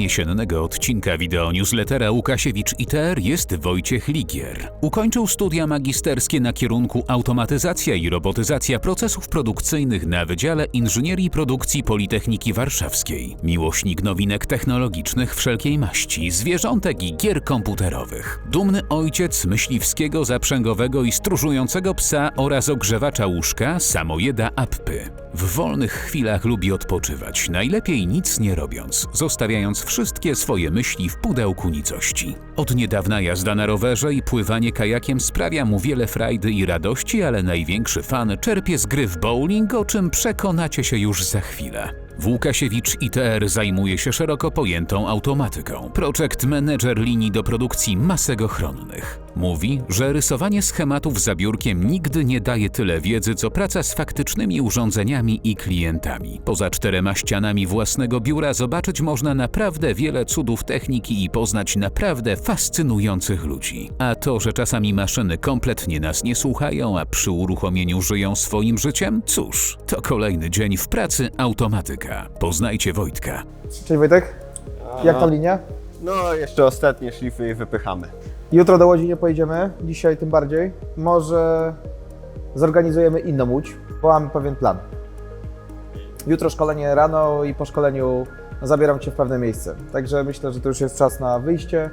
Jesiennego odcinka wideo newslettera Łukasiewicz ITR jest Wojciech Ligier. Ukończył studia magisterskie na kierunku automatyzacja i robotyzacja procesów produkcyjnych na Wydziale Inżynierii Produkcji Politechniki Warszawskiej. Miłośnik nowinek technologicznych wszelkiej maści, zwierzątek i gier komputerowych. Dumny ojciec myśliwskiego, zaprzęgowego i stróżującego psa oraz ogrzewacza łóżka samojeda Appy. W wolnych chwilach lubi odpoczywać, najlepiej nic nie robiąc, zostawiając wszystkie swoje myśli w pudełku nicości. Od niedawna jazda na rowerze i pływanie kajakiem sprawia mu wiele frajdy i radości, ale największy fan czerpie z gry w bowling, o czym przekonacie się już za chwilę. Łukasiewicz ITR zajmuje się szeroko pojętą automatyką. Project Manager linii do produkcji masek ochronnych. Mówi, że rysowanie schematów za biurkiem nigdy nie daje tyle wiedzy, co praca z faktycznymi urządzeniami i klientami. Poza czterema ścianami własnego biura zobaczyć można naprawdę wiele cudów techniki i poznać naprawdę fascynujących ludzi. A to, że czasami maszyny kompletnie nas nie słuchają, a przy uruchomieniu żyją swoim życiem? Cóż, to kolejny dzień w pracy automatyka. Poznajcie Wojtka. Cześć Wojtek, jak ta linia? No, jeszcze ostatnie szlify i wypychamy. Jutro do Łodzi nie pojedziemy, dzisiaj tym bardziej. Może zorganizujemy inną łódź, bo mamy pewien plan. Jutro szkolenie rano i po szkoleniu zabieram Cię w pewne miejsce. Także myślę, że to już jest czas na wyjście.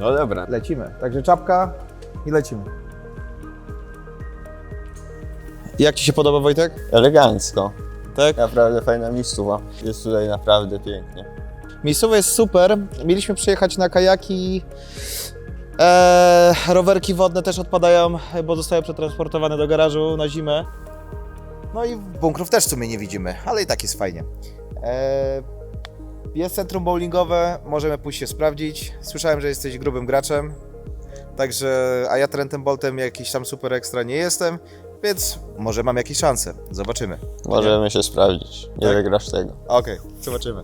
No dobra. Lecimy. Także czapka i lecimy. Jak Ci się podoba Wojtek? Elegancko. Tak? Naprawdę fajna miejscowa. Jest tutaj naprawdę pięknie. Miejscowe jest super. Mieliśmy przyjechać na kajaki. Eee, rowerki wodne też odpadają, bo zostały przetransportowane do garażu na zimę. No i bunkrów też w sumie nie widzimy, ale i tak jest fajnie. Eee, jest centrum bowlingowe, możemy pójść się sprawdzić. Słyszałem, że jesteś grubym graczem. Także, a ja Trentem Boltem jakiś tam super ekstra nie jestem, więc może mam jakieś szanse. Zobaczymy. Możemy się sprawdzić. Nie Tak? wygrasz tego. Okej, zobaczymy.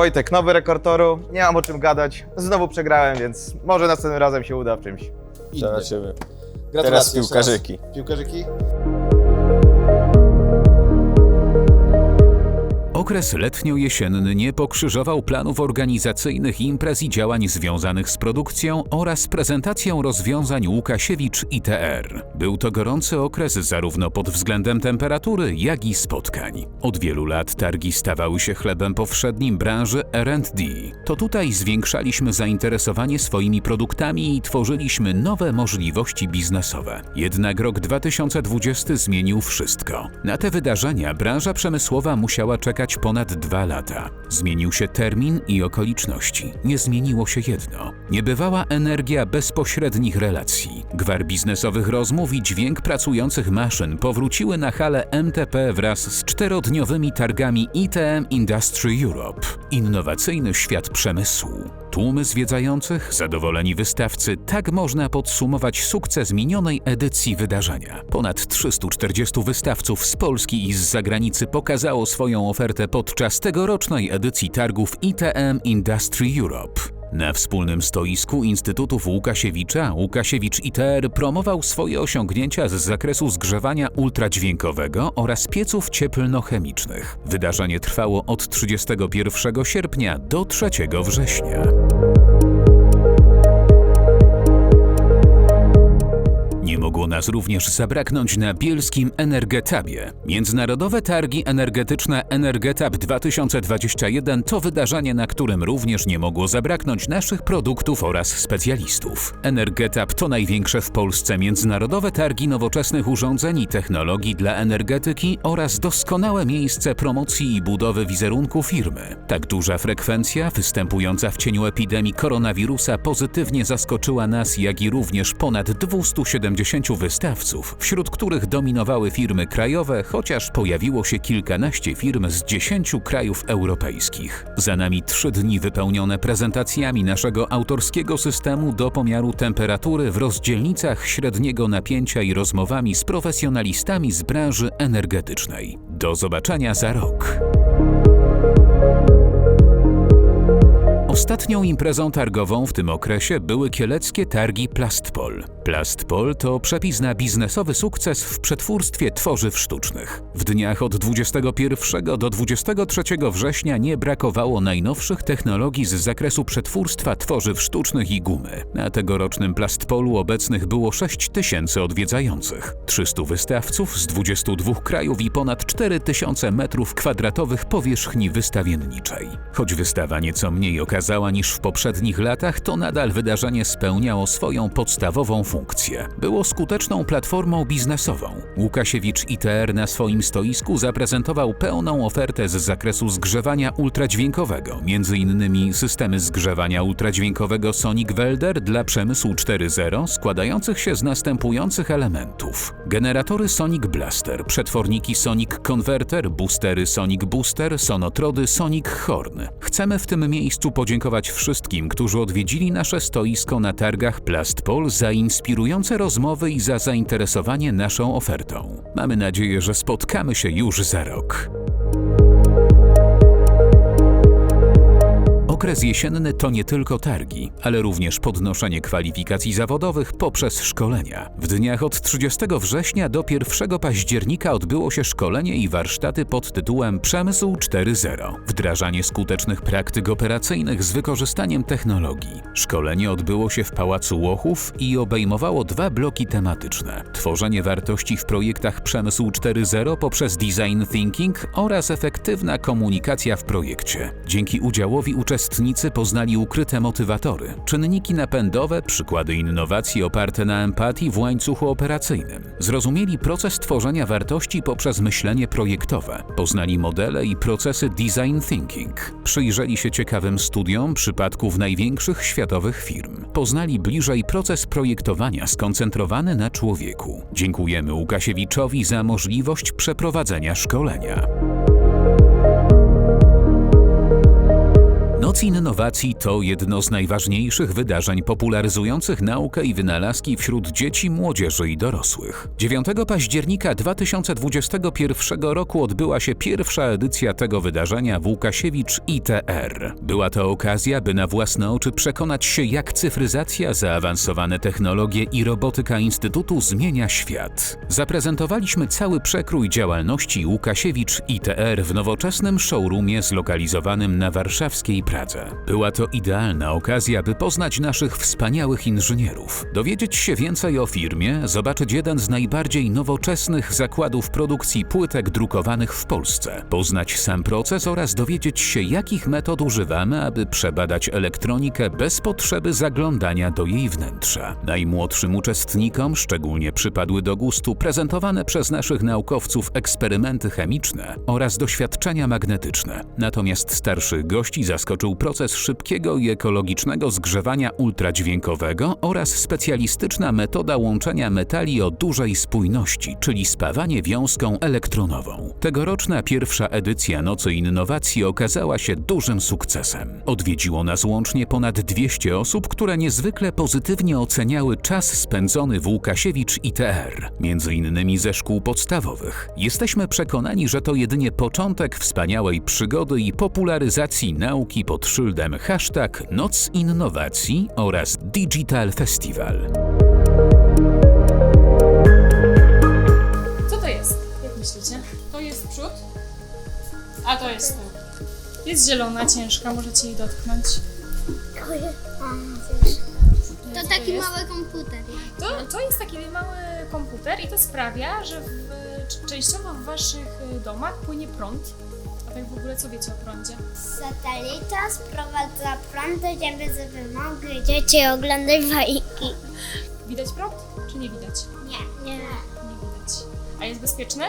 Wojtek, nowy rekord toru. Nie mam o czym gadać. Znowu przegrałem, więc może następnym razem się uda w czymś. Gratulacje Teraz piłkarzyki. Piłkarzyki? Okres letnio-jesienny nie pokrzyżował planów organizacyjnych imprez i działań związanych z produkcją oraz prezentacją rozwiązań Łukasiewicz ITR. Był to gorący okres zarówno pod względem temperatury, jak i spotkań. Od wielu lat targi stawały się chlebem powszednim branży R&D. To tutaj zwiększaliśmy zainteresowanie swoimi produktami i tworzyliśmy nowe możliwości biznesowe. Jednak rok 2020 zmienił wszystko. Na te wydarzenia branża przemysłowa musiała czekać ponad dwa lata. Zmienił się termin i okoliczności. Nie zmieniło się jedno. Niebywała energia bezpośrednich relacji. Gwar biznesowych rozmów i dźwięk pracujących maszyn powróciły na halę MTP wraz z czterodniowymi targami ITM Industry Europe. Innowacyjny świat przemysłu. Tłumy zwiedzających, zadowoleni wystawcy, tak można podsumować sukces minionej edycji wydarzenia. Ponad 340 wystawców z Polski i z zagranicy pokazało swoją ofertę podczas tegorocznej edycji targów ITM Industry Europe. Na wspólnym stoisku Instytutów Łukasiewicza Łukasiewicz ITR promował swoje osiągnięcia z zakresu zgrzewania ultradźwiękowego oraz pieców cieplnochemicznych. Wydarzenie trwało od 31 sierpnia do 3 września. Mogło nas również zabraknąć na bielskim Energetabie. Międzynarodowe targi energetyczne Energetab 2021 to wydarzenie, na którym również nie mogło zabraknąć naszych produktów oraz specjalistów. Energetab to największe w Polsce międzynarodowe targi nowoczesnych urządzeń i technologii dla energetyki oraz doskonałe miejsce promocji i budowy wizerunku firmy. Tak duża frekwencja występująca w cieniu epidemii koronawirusa pozytywnie zaskoczyła nas, jak i również ponad 270 wystawców, wśród których dominowały firmy krajowe, chociaż pojawiło się kilkanaście firm z 10 krajów europejskich. Za nami trzy dni wypełnione prezentacjami naszego autorskiego systemu do pomiaru temperatury w rozdzielnicach średniego napięcia i rozmowami z profesjonalistami z branży energetycznej. Do zobaczenia za rok. Ostatnią imprezą targową w tym okresie były kieleckie targi Plastpol. Plastpol to przepis na biznesowy sukces w przetwórstwie tworzyw sztucznych. W dniach od 21 do 23 września nie brakowało najnowszych technologii z zakresu przetwórstwa tworzyw sztucznych i gumy. Na tegorocznym Plastpolu obecnych było 6 tysięcy odwiedzających, 300 wystawców z 22 krajów i ponad 4000 metrów kwadratowych powierzchni wystawienniczej. Choć wystawa nieco mniej okazała niż w poprzednich latach, to nadal wydarzenie spełniało swoją podstawową funkcję. Było skuteczną platformą biznesową. Łukasiewicz ITR na swoim stoisku zaprezentował pełną ofertę z zakresu zgrzewania ultradźwiękowego, m.in. systemy zgrzewania ultradźwiękowego Sonic Welder dla przemysłu 4.0 składających się z następujących elementów. Generatory Sonic Blaster, przetworniki Sonic Converter, boostery Sonic Booster, sonotrody Sonic Horn. Chcemy w tym miejscu podziękować wszystkim, którzy odwiedzili nasze stoisko na targach Plastpol za inspirujące rozmowy i za zainteresowanie naszą ofertą. Mamy nadzieję, że spotkamy się już za rok. Okres jesienny to nie tylko targi, ale również podnoszenie kwalifikacji zawodowych poprzez szkolenia. W dniach od 30 września do 1 października odbyło się szkolenie i warsztaty pod tytułem Przemysł 4.0 wdrażanie skutecznych praktyk operacyjnych z wykorzystaniem technologii. Szkolenie odbyło się w Pałacu Łochów i obejmowało dwa bloki tematyczne: tworzenie wartości w projektach Przemysł 4.0 poprzez design thinking oraz efektywna komunikacja w projekcie. Dzięki udziałowi uczestnicy poznali ukryte motywatory, czynniki napędowe, przykłady innowacji oparte na empatii w łańcuchu operacyjnym. Zrozumieli proces tworzenia wartości poprzez myślenie projektowe, poznali modele i procesy design thinking, przyjrzeli się ciekawym studiom przypadków największych światowych firm, poznali bliżej proces projektowania skoncentrowany na człowieku. Dziękujemy Łukasiewiczowi za możliwość przeprowadzenia szkolenia. Innowacji to jedno z najważniejszych wydarzeń popularyzujących naukę i wynalazki wśród dzieci, młodzieży i dorosłych. 9 października 2021 roku odbyła się pierwsza edycja tego wydarzenia w Łukasiewicz ITR. Była to okazja, by na własne oczy przekonać się, jak cyfryzacja, zaawansowane technologie i robotyka Instytutu zmienia świat. Zaprezentowaliśmy cały przekrój działalności Łukasiewicz ITR w nowoczesnym showroomie zlokalizowanym na warszawskiej Była to idealna okazja, by poznać naszych wspaniałych inżynierów, dowiedzieć się więcej o firmie, zobaczyć jeden z najbardziej nowoczesnych zakładów produkcji płytek drukowanych w Polsce, poznać sam proces oraz dowiedzieć się, jakich metod używamy, aby przebadać elektronikę bez potrzeby zaglądania do jej wnętrza. Najmłodszym uczestnikom szczególnie przypadły do gustu prezentowane przez naszych naukowców eksperymenty chemiczne oraz doświadczenia magnetyczne. Natomiast starszych gości zaskoczył proces szybkiego i ekologicznego zgrzewania ultradźwiękowego oraz specjalistyczna metoda łączenia metali o dużej spójności, czyli spawanie wiązką elektronową. Tegoroczna pierwsza edycja Nocy Innowacji okazała się dużym sukcesem. Odwiedziło nas łącznie ponad 200 osób, które niezwykle pozytywnie oceniały czas spędzony w Łukasiewicz ITR, między innymi ze szkół podstawowych. Jesteśmy przekonani, że to jedynie początek wspaniałej przygody i popularyzacji nauki pod szyldem hashtag Noc Innowacji oraz Digital Festival. Co to jest? Jak myślicie? To jest przód, a to jest tył. Jest zielona, ciężka, możecie jej dotknąć. To taki mały komputer. To, to jest taki mały komputer i to sprawia, że w, częściowo w waszych domach płynie prąd. A tak w ogóle co wiecie o prądzie? Satelita sprowadza prąd do Ziemi, żeby mogły dzieci oglądać bajki. Widać prąd, czy nie widać? Nie, nie, Nie widać. A jest bezpieczny?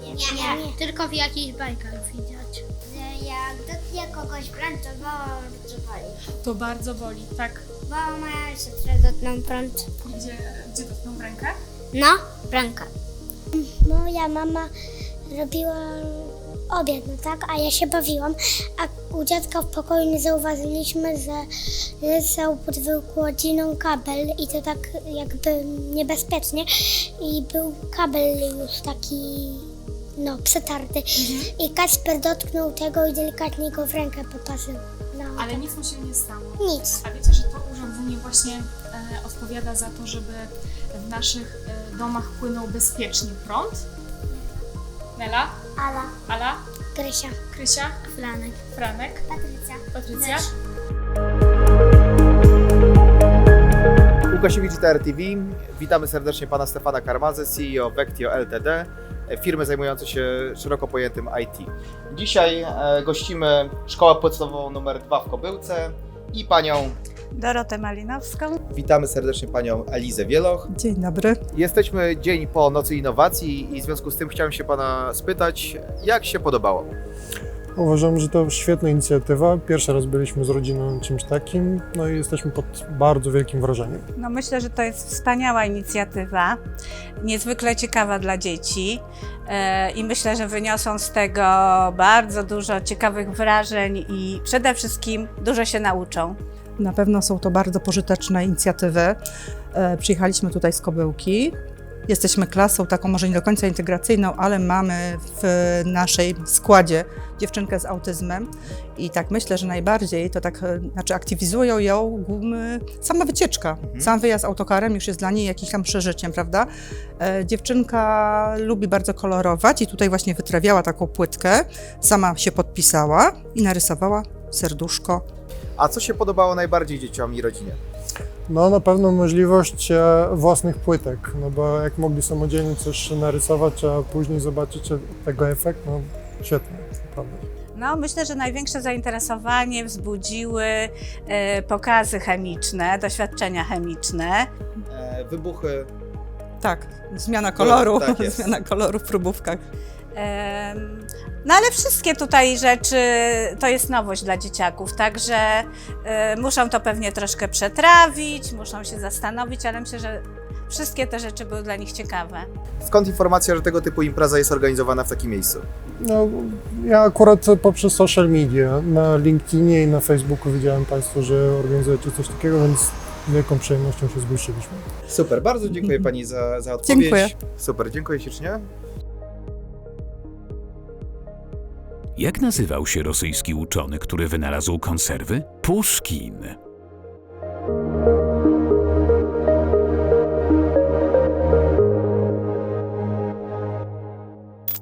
nie, nie, Tylko w jakichś bajkach widać. Że jak dotknie kogoś prąd, to bardzo boli. To bardzo boli, tak. Bo moja siostra dotknął prąd. Gdzie, gdzie dotknął w rękę? No, ręka. Moja mama robiła obiad, no tak, a ja się bawiłam, a u dziadka w pokoju nie zauważyliśmy, że leciał pod wykładziną kabel i to tak jakby niebezpiecznie i był kabel już taki, no, przetarty i Kasper dotknął tego i delikatnie go w rękę popatrzył. No, Ale nic mu się nie stało. nic. A wiecie, że to urządzenie właśnie e, odpowiada za to, żeby w naszych e, domach płynął bezpiecznie prąd? Nela? Ala, Ala? Krysia, Krysia? Franek, Franek? Patrycja. Patrycja? Łukasiewicz ITR TV. Witamy serdecznie pana Stefana Karmazę, CEO Vectio Ltd, firmy zajmującej się szeroko pojętym IT. Dzisiaj e, gościmy szkołę podstawową numer 2 w Kobyłce i panią, Dorotę Malinowską. witamy serdecznie panią Elizę Wieloch. Dzień dobry. Jesteśmy dzień po Nocy Innowacji i w związku z tym chciałem się pana spytać, jak się podobało? Uważam, że to świetna inicjatywa. Pierwszy raz byliśmy z rodziną czymś takim, no i jesteśmy pod bardzo wielkim wrażeniem. No myślę, że to jest wspaniała inicjatywa, niezwykle ciekawa dla dzieci e, i myślę, że wyniosą z tego bardzo dużo ciekawych wrażeń i przede wszystkim dużo się nauczą. Na pewno są to bardzo pożyteczne inicjatywy. E, Przyjechaliśmy tutaj z Kobyłki. Jesteśmy klasą taką może nie do końca integracyjną, ale mamy w naszej składzie dziewczynkę z autyzmem i tak myślę, że najbardziej to tak, e, znaczy aktywizują ją sama wycieczka. Sam wyjazd autokarem już jest dla niej jakimś tam przeżyciem, prawda? E, Dziewczynka lubi bardzo kolorować i tutaj właśnie wytrawiała taką płytkę, sama się podpisała i narysowała serduszko A co się podobało najbardziej dzieciom i rodzinie? No na pewno możliwość e, własnych płytek, no bo jak mogli samodzielnie coś narysować, a później zobaczyć e, tego efekt, no świetnie, naprawdę. No, myślę, że największe zainteresowanie wzbudziły e, pokazy chemiczne, doświadczenia chemiczne. E, wybuchy, Tak, zmiana koloru, tak jest. zmiana koloru w próbówkach. No ale wszystkie tutaj rzeczy to jest nowość dla dzieciaków, także muszą to pewnie troszkę przetrawić, muszą się zastanowić, ale myślę, że wszystkie te rzeczy były dla nich ciekawe. skąd informacja, że tego typu impreza jest organizowana w takim miejscu? No, ja akurat poprzez social media, na LinkedInie i na Facebooku widziałem Państwo, że organizujecie coś takiego, więc z wielką przyjemnością się zgłosiliśmy. Super, bardzo dziękuję pani za, za odpowiedź. Dziękuję. Super, dziękuję ślicznie. Jak nazywał się rosyjski uczony, który wynalazł konserwy? Puszkin.